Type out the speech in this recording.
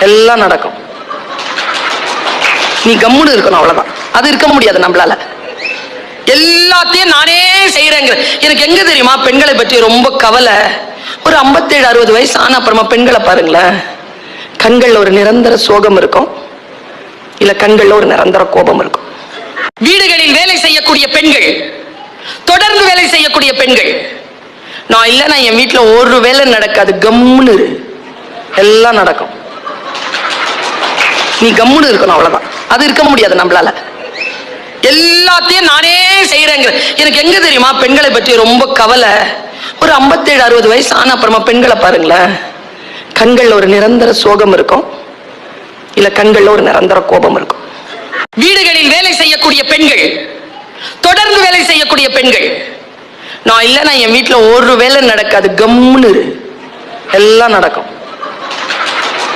எல்லாம் நடக்கும். நீ கம்முன்னு இருக்கணும் அவ்வளவுதான். அது இருக்க முடியாது நம்மளால. எல்லாத்தையும் நானே செய்யறேங்க எனக்கு எங்க தெரியுமா பெண்களை பற்றி ரொம்ப கவலை? ஒரு 57 அறுபது வயசு ஆன அப்புறமா பெண்களை பாருங்களேன். கண்கள்ல ஒரு நிரந்தர சோகம் இருக்கும். இல்ல கண்கள்ல ஒரு நிரந்தர கோபம் இருக்கும். வீடுகளில் வேலை செய்யக்கூடிய பெண்கள் தொடர்ந்து வேலை செய்யக்கூடிய பெண்கள் நான் இல்லைன்னா என் வீட்டில் ஒரு வேலை நடக்காது கம்முன்னு எல்லாம் நடக்கும். நீ கம்முன்னு இருக்கணும் அவ்வளவுதான். அது இருக்க முடியாது நம்மளால. எல்லாத்தையும் நானே செய்யறேங்க எனக்கு எங்க தெரியுமா பெண்களை பற்றி ரொம்ப கவலை? ஒரு 57 அறுபது வயசு ஆன அப்புறமா பெண்களை பாருங்களேன். கண்கள்ல ஒரு நிரந்தர சோகம் இருக்கும். இல்ல கண்கள்ல ஒரு நிரந்தர கோபம் இருக்கும். வீடுகளில் வேலை செய்யக்கூடிய பெண்கள் தொடர்ந்து வேலை செய்யக்கூடிய பெண்கள் நான் இல்லைன்னா என் வீட்டில் ஒரு வேலை நடக்காது கம்முன்னு எல்லாம் நடக்கும்.